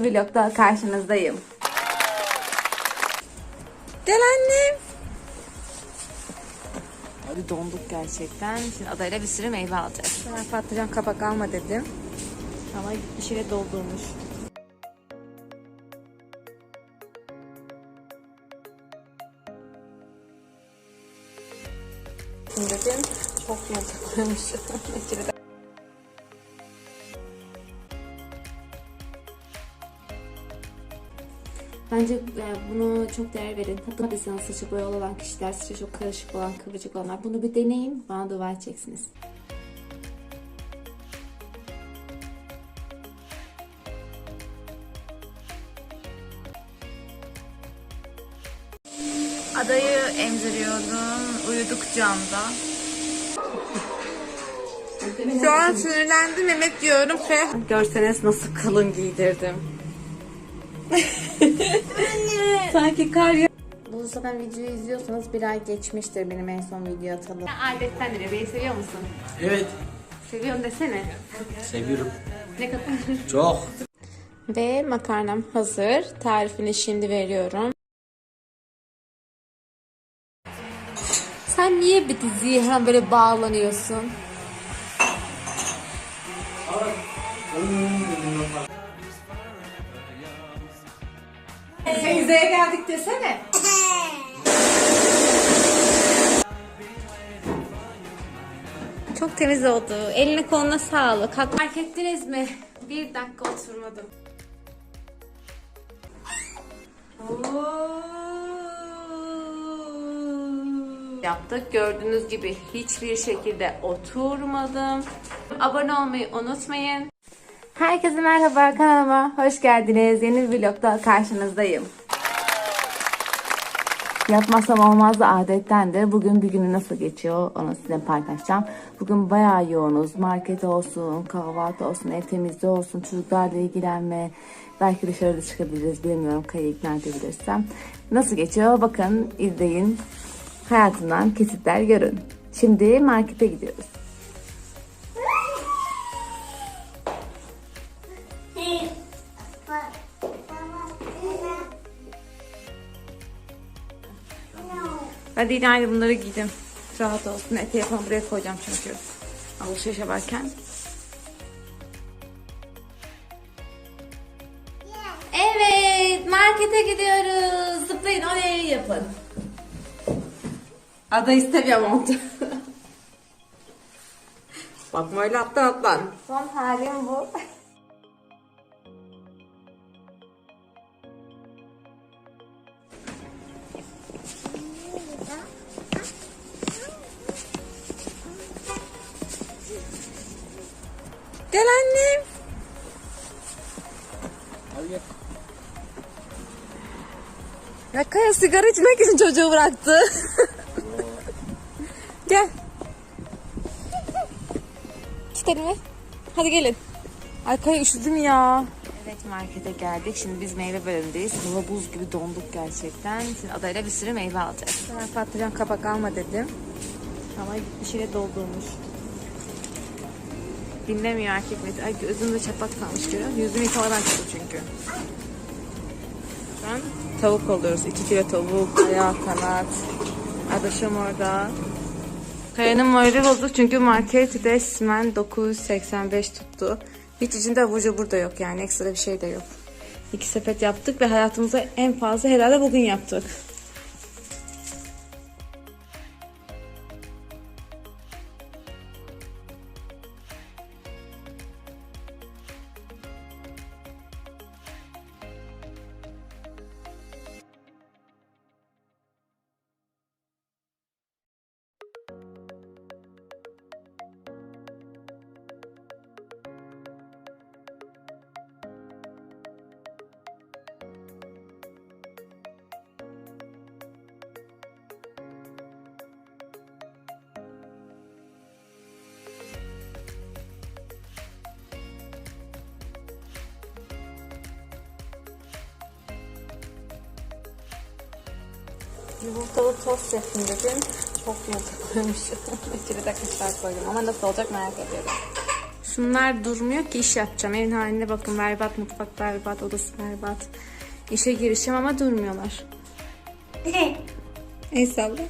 Vlogda karşınızdayım. Gel annem. Hadi donduk gerçekten. Şimdi adayla bir sürü meyve alacağız. Ben patlıcan kabak alma dedim. Ama bir şeyle doldurmuş. Şimdi dedim çok yumurta koymuş. İçine Bence e, bunu çok değer verin. Hatırladıysanız saçı boyalı olan kişiler, saçı çok karışık olan, kıvırcık olanlar. Bunu bir deneyin. Bana dua edeceksiniz. Adayı emziriyordum. Uyuduk camda. Şu an sinirlendim yemek yiyorum ve görseniz nasıl kalın giydirdim. Sanki kar ya. Bu zaten videoyu izliyorsanız bir ay geçmiştir benim en son video atalım. Adetten bile beni seviyor musun? Evet. Seviyorum desene. Seviyorum. Ne kadar? Çok. Ve makarnam hazır. Tarifini şimdi veriyorum. Sen niye bir diziye hemen böyle bağlanıyorsun? Teyzeye geldik desene. Çok temiz oldu. Eline koluna sağlık. Hak- Fark ettiniz mi? Bir dakika oturmadım. Yaptık. Gördüğünüz gibi hiçbir şekilde oturmadım. Abone olmayı unutmayın. Herkese merhaba kanalıma hoş geldiniz. Yeni bir vlogda karşınızdayım. Yapmazsam olmaz adettendir. Bugün bir günü nasıl geçiyor onu size paylaşacağım. Bugün bayağı yoğunuz. Market olsun, kahvaltı olsun, ev temizliği olsun, çocuklarla ilgilenme. Belki dışarıda çıkabiliriz bilmiyorum. Kayı ikna edebilirsem. Nasıl geçiyor? Bakın izleyin. Hayatımdan kesitler görün. Şimdi markete gidiyoruz. Hadi yine aynı bunları giydim. Rahat olsun. E, telefonu buraya koyacağım çünkü. Alışveriş yaparken. Evet, markete gidiyoruz. Zıplayın, oraya yapın. Ada istemiyor montu. Bakma öyle atlan atlan. Son halim bu. Gel annem. Hadi gel. Ya Kaya sigara içmek için çocuğu bıraktı. Gel. Tut elimi. Hadi gelin. Ay Kaya üşüdüm ya. Evet markete geldik. Şimdi biz meyve bölümündeyiz. Hava buz gibi donduk gerçekten. Şimdi adayla bir sürü meyve alacağız. Ben patlıcan kabak alma dedim. Ama bir şeyle doldurmuş. Dinlemiyor erkek Mete. Ay gözümde çapak kalmış görüyor musun? Yüzümü yıkamadan çıktı çünkü. Şu an tavuk alıyoruz. 2 kilo tavuk, ayağı, kanat. Adaşım orada. Kaya'nın morali bozuk çünkü market resmen 985 tuttu. Hiç içinde abur cubur da yok yani ekstra bir şey de yok. İki sepet yaptık ve hayatımıza en fazla herhalde bugün yaptık. Yumurtalı tost yapayım dedim. Çok yumurta koymuşum. İçine de kaşar koydum ama nasıl olacak merak ediyorum. Şunlar durmuyor ki iş yapacağım. Evin haline bakın. Berbat, mutfak berbat, odası berbat. İşe girişim ama durmuyorlar. El salla.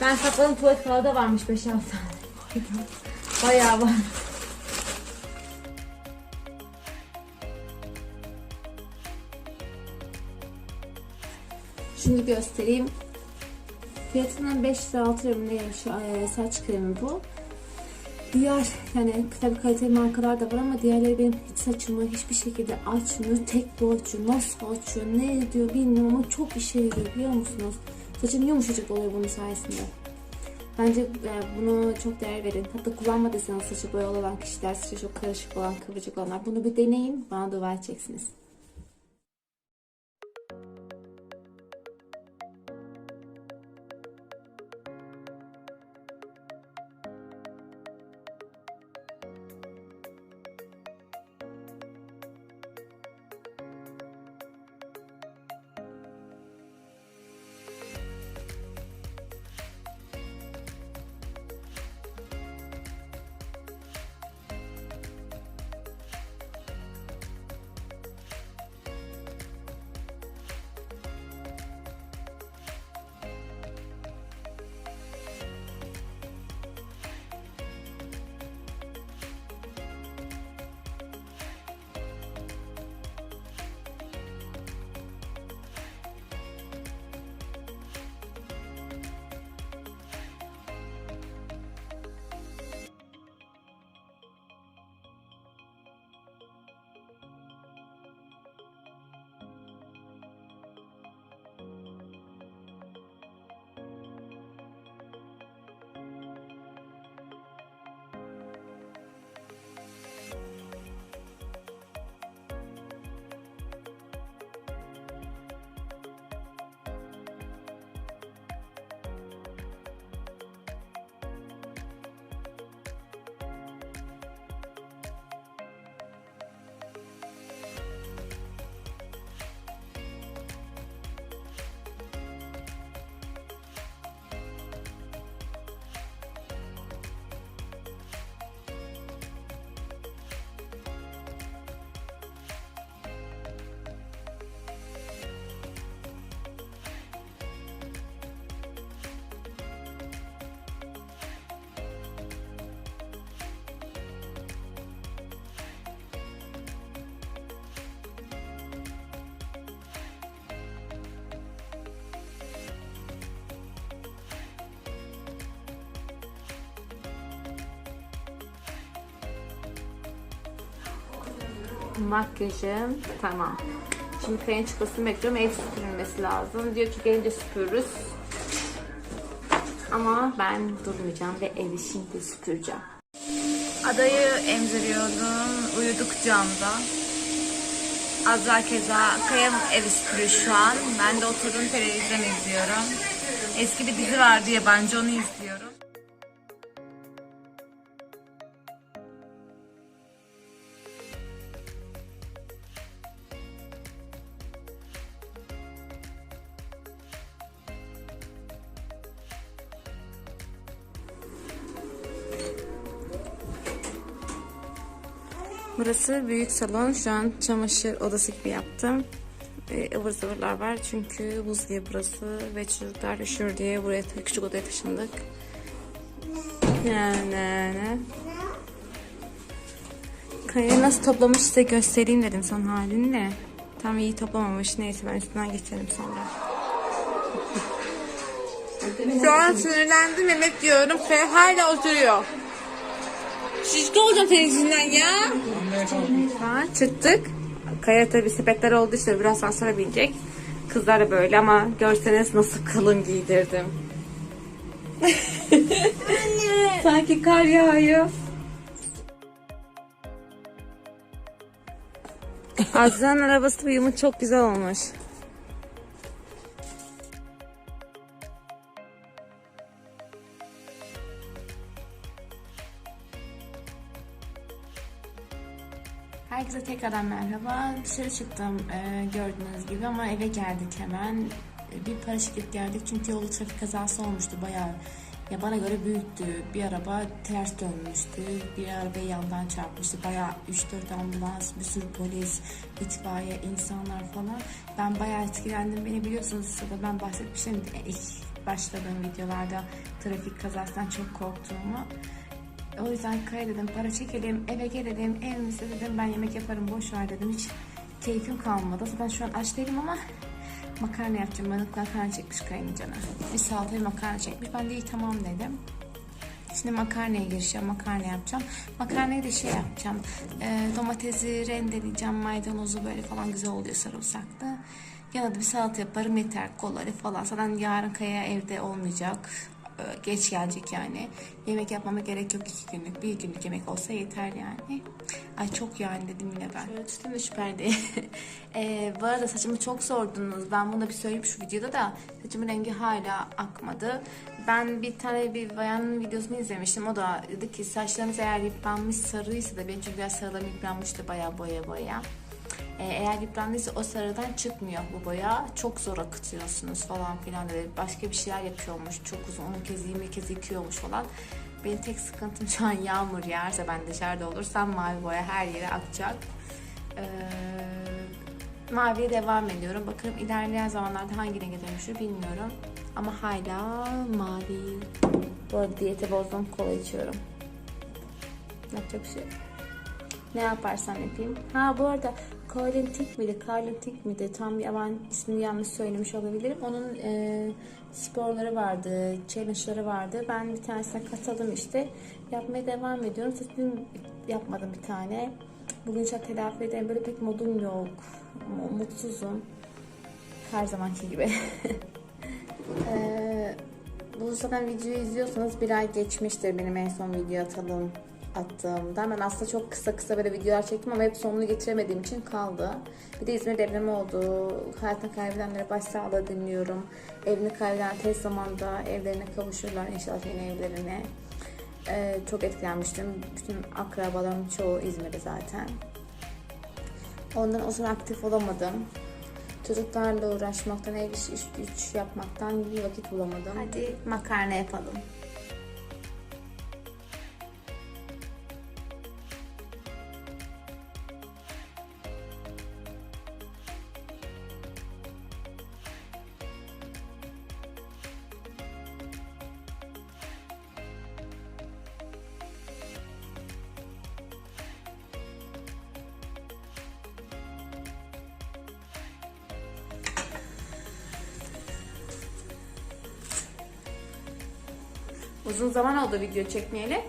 Ben sakladım tuvalet kağıdı da varmış 5-6 tane. Bayağı var. Şimdi göstereyim. Fiyatından 5 lira 6 lira mı ne şu e, saç kremi bu. Diğer yani tabii kaliteli markalar da var ama diğerleri benim hiç saçımı hiçbir şekilde açmıyor. Tek açıyor. Nasıl açıyor? Ne ediyor bilmiyorum ama çok işe yarıyor biliyor musunuz? Saçım yumuşacık oluyor bunun sayesinde. Bence e, bunu çok değer verin. Hatta kullanmadıysanız saçı boyalı olan kişiler, saçı çok karışık olan, kıvırcık olanlar bunu bir deneyin. Bana dua edeceksiniz. Makyajım tamam. Şimdi kayın çıkmasını bekliyorum. Ev süpürülmesi lazım. Diyor ki gelince süpürürüz. Ama ben durmayacağım ve evi şimdi süpüreceğim. Adayı emziriyordum. Uyuduk camda. Azra keza Kaya'm evi süpürüyor şu an. Ben de oturdum televizyon izliyorum. Eski bir dizi vardı yabancı onu izliyorum. Burası büyük salon. Şu an çamaşır odası gibi yaptım. Ee, ıvır zıvırlar var çünkü buz diye burası ve çocuklar üşür diye buraya küçük odaya taşındık. Yani Kayayı nasıl toplamış size göstereyim dedim son halini de. Tam iyi toplamamış. Neyse ben üstünden geçelim sonra. Şu an sinirlendim yemek yiyorum. Kaya hala oturuyor. Şişko olacağım senin yüzünden ya. Ha, çıktık. Kaya tabii sepetler oldu işte birazdan sonra binecek. Kızlar da böyle ama görseniz nasıl kalın giydirdim. Sanki kar yağıyor. Azra'nın arabası uyumu çok güzel olmuş. Tekrardan merhaba. Dışarı çıktım e, gördüğünüz gibi ama eve geldik hemen. E, bir paraşütle geldik çünkü yolda trafik kazası olmuştu bayağı. Ya bana göre büyüktü. Bir araba ters dönmüştü. Bir arabayı yandan çarpmıştı. Bayağı 3-4 ambulans, bir sürü polis, itfaiye, insanlar falan. Ben bayağı etkilendim. Beni biliyorsunuz sırada ben bahsetmiştim ilk başladığım videolarda trafik kazasından çok korktuğumu. O yüzden Kaya dedim para çekelim eve gelelim evimizde dedim ben yemek yaparım boş ver dedim hiç keyfim kalmadı. Zaten şu an aç değilim ama makarna yapacağım. Bana makarna çekmiş Kaya'nın canı. Bir salatayı makarna çekmiş. Ben de iyi tamam dedim. Şimdi makarnaya gireceğim, makarna yapacağım. Makarnayı da şey yapacağım. e, domatesi rendeleyeceğim, maydanozu böyle falan güzel oluyor sarımsaklı. Yanına da bir salata yaparım yeter kolları falan. Zaten yarın Kaya evde olmayacak. E, geç gelecek yani. Yemek yapmama gerek yok iki günlük. Bir günlük yemek olsa yeter yani. Ay çok yani dedim yine ben. Şöyle tutayım da şu perdeyi. e, bu arada saçımı çok sordunuz. Ben bunu bir söyleyeyim şu videoda da. Saçımın rengi hala akmadı. Ben bir tane bir bayanın videosunu izlemiştim. O da dedi ki saçlarınız eğer yıpranmış sarıysa da benim çünkü biraz sarılarım yıpranmıştı baya boya boya. Ee, eğer yıprandıysa o sarıdan çıkmıyor bu boya. Çok zor akıtıyorsunuz falan filan dedi. Başka bir şeyler yapıyormuş. Çok uzun 10 kez 20 kez yıkıyormuş falan. Benim tek sıkıntım şu an yağmur yağarsa ben dışarıda olursam mavi boya her yere akacak. Ee, maviye devam ediyorum. Bakalım ilerleyen zamanlarda hangi renge dönüşür bilmiyorum. Ama hala mavi. Bu arada diyete bozdum kola içiyorum. Yapacak bir şey. Ne yaparsam yapayım. Ha bu arada Colin Tick miydi? Tick miydi? Tam ya ben ismini yanlış söylemiş olabilirim. Onun e, sporları vardı, challenge'ları vardı. Ben bir tanesine katıldım işte. Yapmaya devam ediyorum. Seçtim yapmadım bir tane. Bugün çok telafi ederim. Böyle pek modum yok. Mutsuzum. Her zamanki gibi. Ee, bu zaten videoyu izliyorsanız bir ay geçmiştir benim en son video atalım attığımda. Ben aslında çok kısa kısa böyle videolar çektim ama hep sonunu getiremediğim için kaldı. Bir de İzmir depremi oldu. Hayatını kaybedenlere başsağlığı dinliyorum. Evini kaybeden tez zamanda evlerine kavuşurlar inşallah yeni evlerine. Ee, çok etkilenmiştim. Bütün akrabalarım çoğu İzmir'de zaten. Ondan o zaman aktif olamadım. Çocuklarla uğraşmaktan, ev işi, iş güç yapmaktan bir vakit bulamadım. Hadi makarna yapalım. Uzun zaman oldu video çekmeyeli.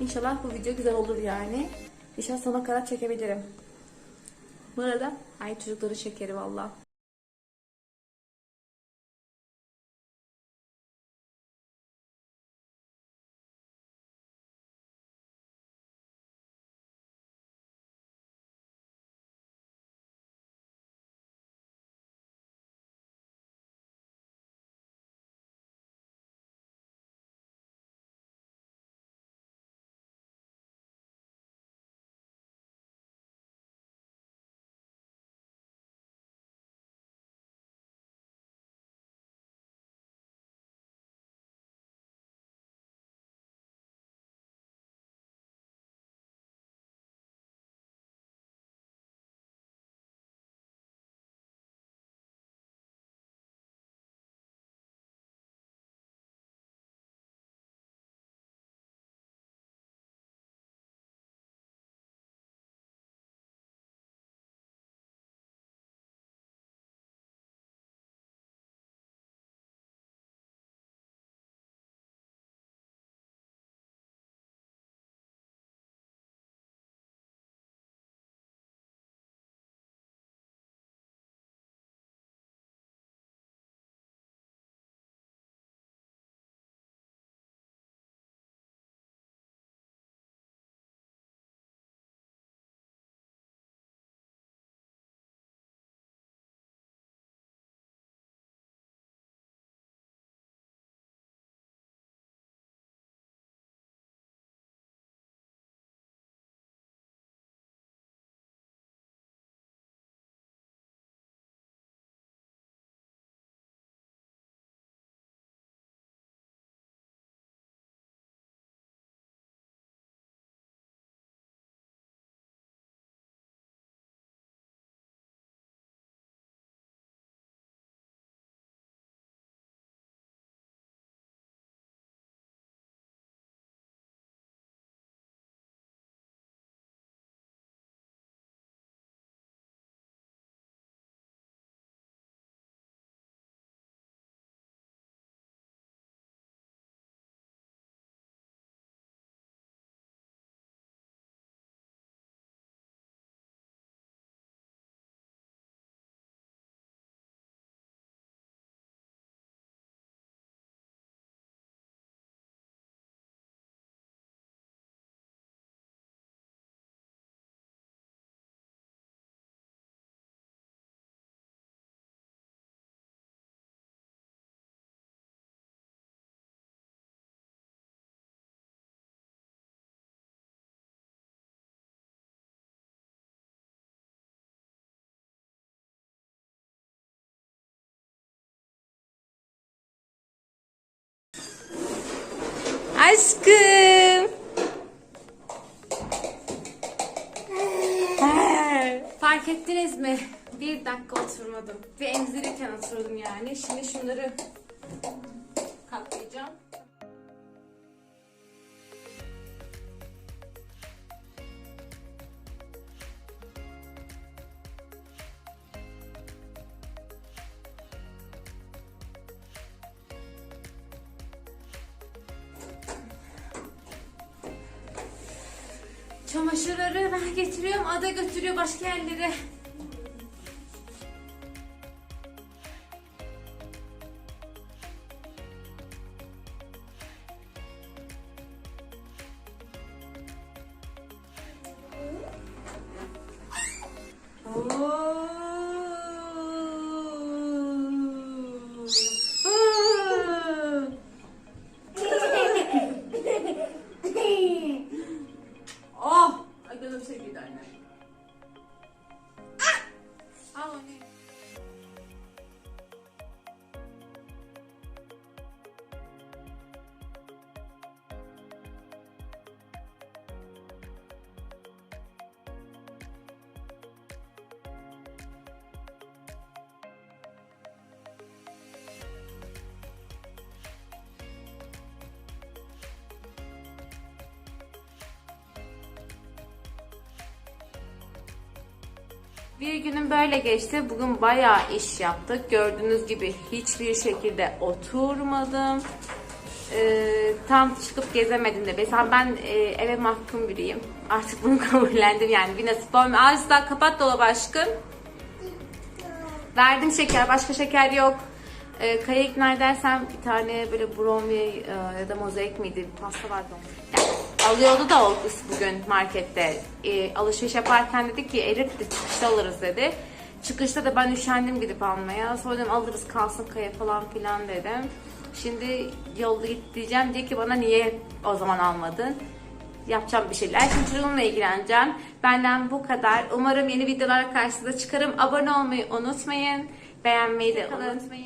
İnşallah bu video güzel olur yani. İnşallah sona kadar çekebilirim. Bu arada ay çocukları şekeri valla. Aşkım. Fark ettiniz mi? Bir dakika oturmadım. Ve emzirirken oturdum yani. Şimdi şunları götürüyor başka yerlere. Bir günüm böyle geçti. Bugün bayağı iş yaptık. Gördüğünüz gibi hiçbir şekilde oturmadım. Ee, tam çıkıp gezemedim de. Mesela ben e, eve mahkum biriyim. Artık bunu kabullendim yani. Bir nasip olmuyor. Asla kapat dolabı aşkım. Verdim şeker. Başka şeker yok. Ee, Kaya ikna edersem bir tane böyle brownie e, ya da mozaik miydi? Bir pasta vardı onun. Yani alıyordu da o bugün markette. Ee, alışveriş yaparken dedi ki erit de çıkışta alırız dedi. Çıkışta da ben üşendim gidip almaya. Sonra dedim alırız kalsın Kaya falan filan dedim. Şimdi yolda git diyeceğim. Diyor ki bana niye o zaman almadın? yapacağım bir şeyler. Şimdi çocuğumla ilgileneceğim. Benden bu kadar. Umarım yeni videolar karşınıza çıkarım. Abone olmayı unutmayın. Beğenmeyi de unutmayın.